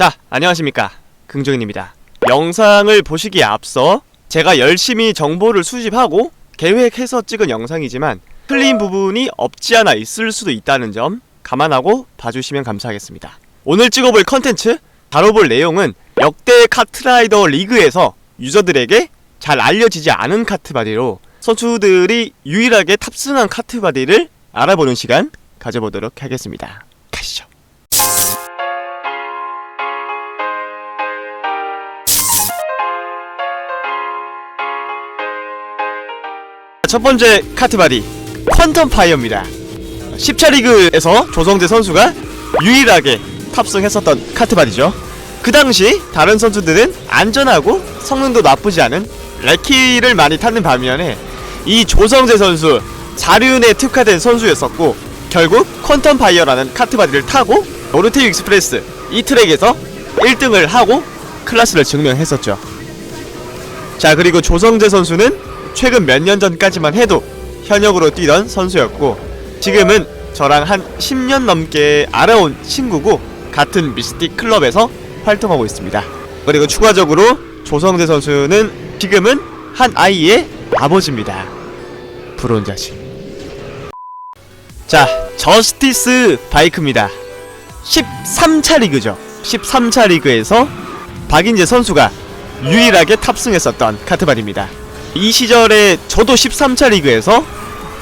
자, 안녕하십니까. 긍정인입니다. 영상을 보시기에 앞서 제가 열심히 정보를 수집하고 계획해서 찍은 영상이지만 틀린 부분이 없지 않아 있을 수도 있다는 점 감안하고 봐주시면 감사하겠습니다. 오늘 찍어볼 컨텐츠, 다뤄볼 내용은 역대 카트라이더 리그에서 유저들에게 잘 알려지지 않은 카트바디로 선수들이 유일하게 탑승한 카트바디를 알아보는 시간 가져보도록 하겠습니다. 첫 번째 카트바디 퀀텀 파이어입니다. 10차 리그에서 조성재 선수가 유일하게 탑승했었던 카트바디죠. 그 당시 다른 선수들은 안전하고 성능도 나쁘지 않은 레키를 많이 타는 반면에 이 조성재 선수 자륜에 특화된 선수였었고 결국 퀀텀 파이어라는 카트바디를 타고 노르테유 익스프레스 이 트랙에서 1등을 하고 클래스를 증명했었죠. 자 그리고 조성재 선수는 최근 몇 년 전까지만 해도 현역으로 뛰던 선수였고 지금은 저랑 한 10년 넘게 알아온 친구고 같은 미스틱 클럽에서 활동하고 있습니다. 그리고 추가적으로 조성재 선수는 지금은 한 아이의 아버지입니다. 부러운 자식. 자, 저스티스 바이크입니다. 13차 리그죠. 13차 리그에서 박인재 선수가 유일하게 탑승했었던 카트바디입니다. 이 시절에 저도 13차 리그에서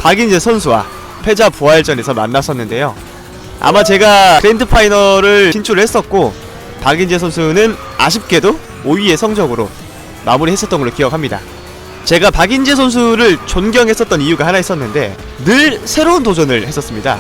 박인재 선수와 패자 부활전에서 만났었는데요. 아마 제가 그랜드 파이널을 진출을 했었고 박인재 선수는 아쉽게도 5위의 성적으로 마무리했었던 걸로 기억합니다. 제가 박인재 선수를 존경했었던 이유가 하나 있었는데 늘 새로운 도전을 했었습니다.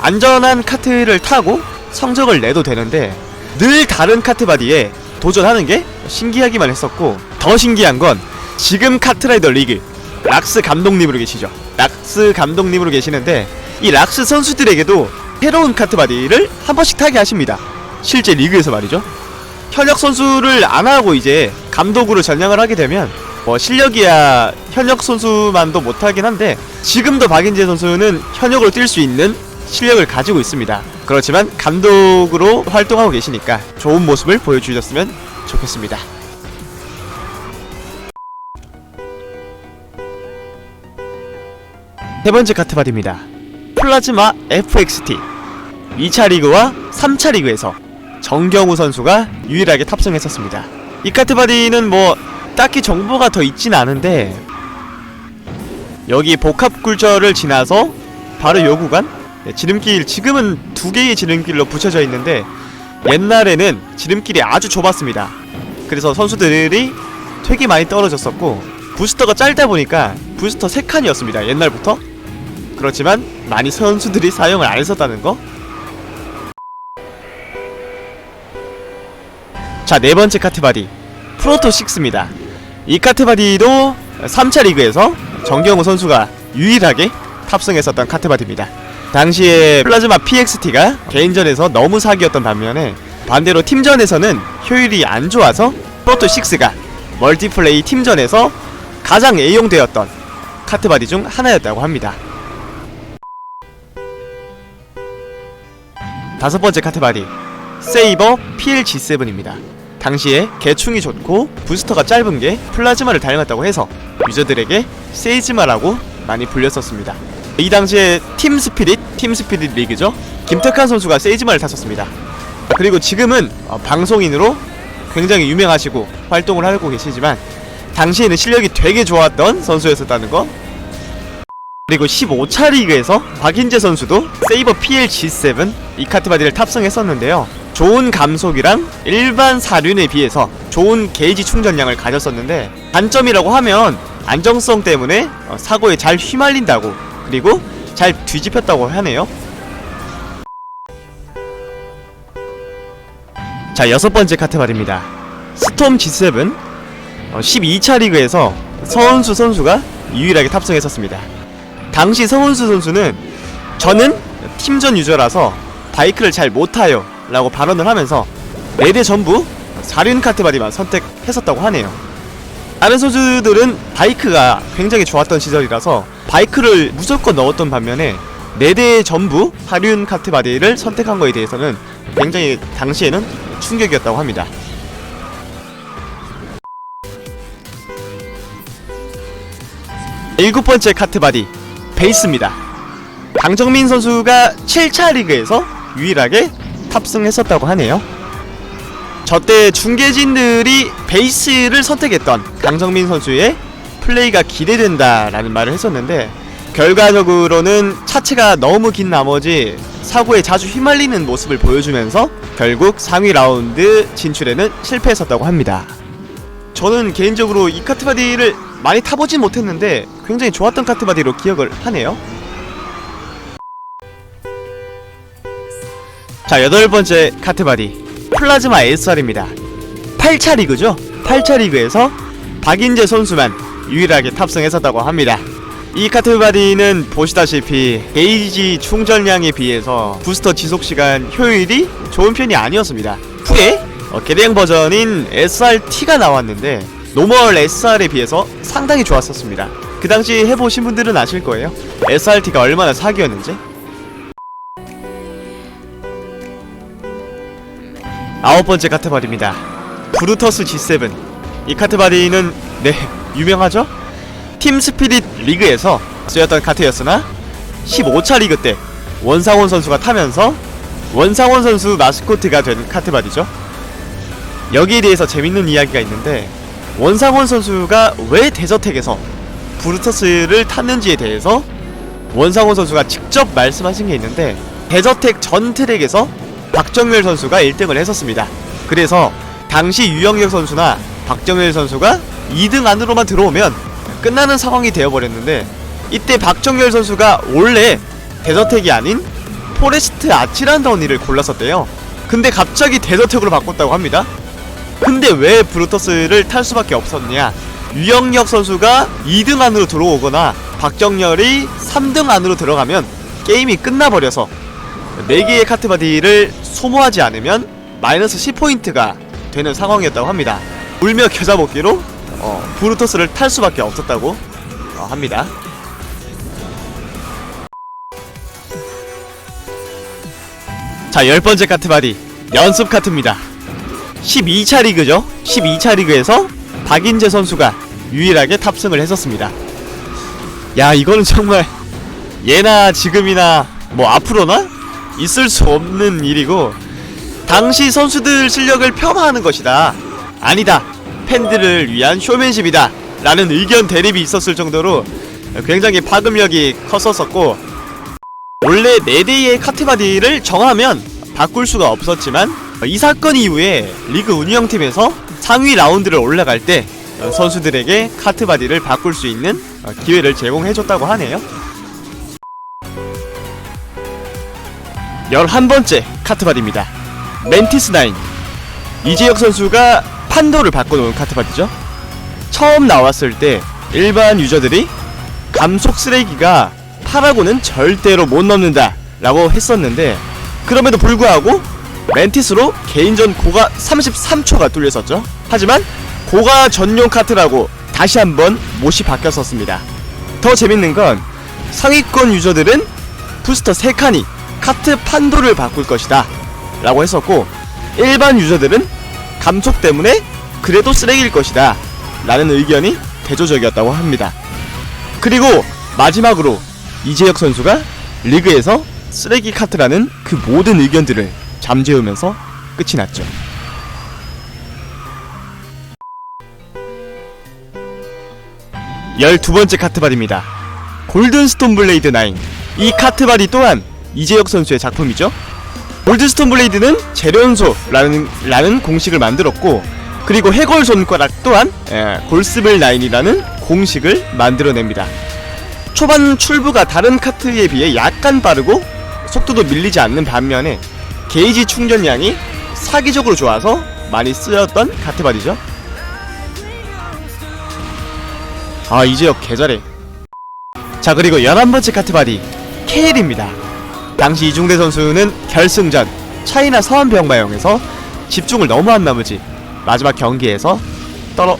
안전한 카트를 타고 성적을 내도 되는데 늘 다른 카트 바디에 도전하는 게 신기하기만 했었고 더 신기한 건 지금 카트라이더 리그 락스 감독님으로 계시죠. 락스 감독님으로 계시는데 이 락스 선수들에게도 새로운 카트바디를 한 번씩 타게 하십니다. 실제 리그에서 말이죠. 현역 선수를 안 하고 이제 감독으로 전향을 하게 되면 뭐 실력이야 현역 선수만도 못하긴 한데 지금도 박인재 선수는 현역으로 뛸 수 있는 실력을 가지고 있습니다. 그렇지만 감독으로 활동하고 계시니까 좋은 모습을 보여주셨으면 좋겠습니다. 세 번째 카트바디입니다. 플라즈마 FXT 2차 리그와 3차 리그에서 정경우 선수가 유일하게 탑승했었습니다. 이 카트바디는 뭐 딱히 정보가 더 있진 않은데 여기 복합굴절을 지나서 바로 요 구간 네, 지름길 지금은 두 개의 지름길로 붙여져 있는데 옛날에는 지름길이 아주 좁았습니다. 그래서 선수들이 되게 많이 떨어졌었고 부스터가 짧다 보니까 부스터 3칸이었습니다. 옛날부터. 그렇지만 많이 선수들이 사용을 안 했었다는 거. 자, 네 번째 카트바디. 프로토 6입니다. 이 카트바디도 3차 리그에서 정경호 선수가 유일하게 탑승했었던 카트바디입니다. 당시에 플라즈마 PXT가 개인전에서 너무 사기였던 반면에 반대로 팀전에서는 효율이 안 좋아서 프로토 6가 멀티플레이 팀전에서 가장 애용되었던 카트바디 중 하나였다고 합니다. 다섯 번째 카트바디 세이버 PLG7입니다. 당시에 개충이 좋고 부스터가 짧은 게 플라즈마를 닮았다고 해서 유저들에게 세이즈마라고 많이 불렸었습니다. 이 당시에 팀 스피릿, 팀 스피릿 리그죠. 김태칸 선수가 세이즈마를 탔었습니다. 그리고 지금은 어, 방송인으로 굉장히 유명하시고 활동을 하고 계시지만 당시에는 실력이 되게 좋았던 선수였었다는 거. 그리고 15차 리그에서 박인재 선수도 세이버 PLG7 이 카트바디를 탑승했었는데요. 좋은 감속이랑 일반 사륜에 비해서 좋은 게이지 충전량을 가졌었는데 단점이라고 하면 안정성 때문에 어, 사고에 잘 휘말린다고 그리고 잘 뒤집혔다고 하네요. 자 여섯 번째 카트바디입니다. 스톰 G7 어, 12차 리그에서 서은수 선수가 유일하게 탑승했었습니다. 당시 서은수 선수는 저는 팀전 유저라서 바이크를 잘 못 타요 라고 발언을 하면서 4대 전부 4륜 카트바디만 선택했었다고 하네요. 다른 선수들은 바이크가 굉장히 좋았던 시절이라서 바이크를 무조건 넣었던 반면에 4대 전부 4륜 카트바디를 선택한 거에 대해서는 굉장히 당시에는 충격이었다고 합니다. 일곱 번째 카트바디 베이스입니다. 강정민 선수가 7차 리그에서 유일하게 탑승했었다고 하네요. 저때 중계진들이 베이스를 선택했던 강정민 선수의 플레이가 기대된다라는 말을 했었는데 결과적으로는 차체가 너무 긴 나머지 사고에 자주 휘말리는 모습을 보여주면서 결국 상위 라운드 진출에는 실패했었다고 합니다. 저는 개인적으로 이 카트바디를 많이 타보진 못했는데 굉장히 좋았던 카트바디로 기억을 하네요. 자 여덟 번째 카트바디 플라즈마 SR입니다. 8차 리그죠. 8차 리그에서 박인재 선수만 유일하게 탑승했었다고 합니다. 이 카트바디는 보시다시피 게이지 충전량에 비해서 부스터 지속시간 효율이 좋은 편이 아니었습니다. 후에 어, 개량 버전인 SRT가 나왔는데 노멀 SR에 비해서 상당히 좋았었습니다. 그 당시 해보신 분들은 아실 거예요. SRT가 얼마나 사기였는지. 아홉 번째 카트바디입니다. 브루터스 G7. 이 카트바디는 네 유명하죠? 팀 스피릿 리그에서 쓰였던 카트였으나 15차 리그 때 원상원 선수가 타면서 원상원 선수 마스코트가 된 카트바디죠. 여기에 대해서 재밌는 이야기가 있는데 원상원 선수가 왜 데저텍에서 브루터스를 탔는지에 대해서 원상원 선수가 직접 말씀하신 게 있는데 데저텍 전 트랙에서 박정열 선수가 1등을 했었습니다. 그래서 당시 유영혁 선수나 박정열 선수가 2등 안으로만 들어오면 끝나는 상황이 되어버렸는데 이때 박정열 선수가 원래 데저텍이 아닌 포레스트 아치란더니를 골랐었대요. 근데 갑자기 데저텍으로 바꿨다고 합니다. 근데 왜 브루터스를 탈 수밖에 없었냐? 유영혁 선수가 2등 안으로 들어오거나 박정열이 3등 안으로 들어가면 게임이 끝나버려서 4개의 카트바디를 소모하지 않으면 마이너스 10포인트가 되는 상황이었다고 합니다. 울며 겨자 먹기로 어, 브루터스를 탈 수밖에 없었다고 어, 합니다. 자, 열 번째 카트바디 연습 카트입니다. 12차 리그죠. 12차 리그에서 박인재 선수가 유일하게 탑승을 했었습니다. 야, 이거는 정말 예나 지금이나 뭐 앞으로나 있을 수 없는 일이고 당시 선수들 실력을 폄하하는 것이다. 아니다. 팬들을 위한 쇼맨십이다. 라는 의견 대립이 있었을 정도로 굉장히 파급력이 컸었었고 원래 4대의 카트바디를 정하면 바꿀 수가 없었지만 이 사건 이후에 리그 운영팀에서 상위 라운드를 올라갈 때 선수들에게 카트 바디를 바꿀 수 있는 기회를 제공해줬다고 하네요. 11번째 카트 바디입니다. 멘티스9 이재혁 선수가 판도를 바꿔놓은 카트 바디죠. 처음 나왔을 때 일반 유저들이 감속 쓰레기가 파라고는 절대로 못 넘는다 라고 했었는데 그럼에도 불구하고 멘티스로 개인전 고가 33초가 뚫렸었죠. 하지만 고가 전용 카트라고 다시 한번 못이 바뀌었었습니다. 더 재밌는 건 상위권 유저들은 부스터 3칸이 카트 판도를 바꿀 것이다 라고 했었고 일반 유저들은 감속 때문에 그래도 쓰레기일 것이다 라는 의견이 대조적이었다고 합니다. 그리고 마지막으로 이재혁 선수가 리그에서 쓰레기 카트라는 그 모든 의견들을 잠재우면서 끝이 났죠. 열두 번째 카트바디입니다. 골든스톤 블레이드 9. 이 카트바디 또한 이재혁 선수의 작품이죠. 골든스톤 블레이드는 재련소라는 라는 공식을 만들었고 그리고 해골 손가락 또한 예, 골스블 9이라는 공식을 만들어냅니다. 초반 출부가 다른 카트에 비해 약간 빠르고 속도도 밀리지 않는 반면에 게이지 충전량이 사기적으로 좋아서 많이 쓰였던 카트바디죠. 아 이제역 개잘해. 자 그리고 11번째 카트바디 케일입니다. 당시 이중대 선수는 결승전 차이나 서한병마용에서 집중을 너무 한 나머지 마지막 경기에서 떨어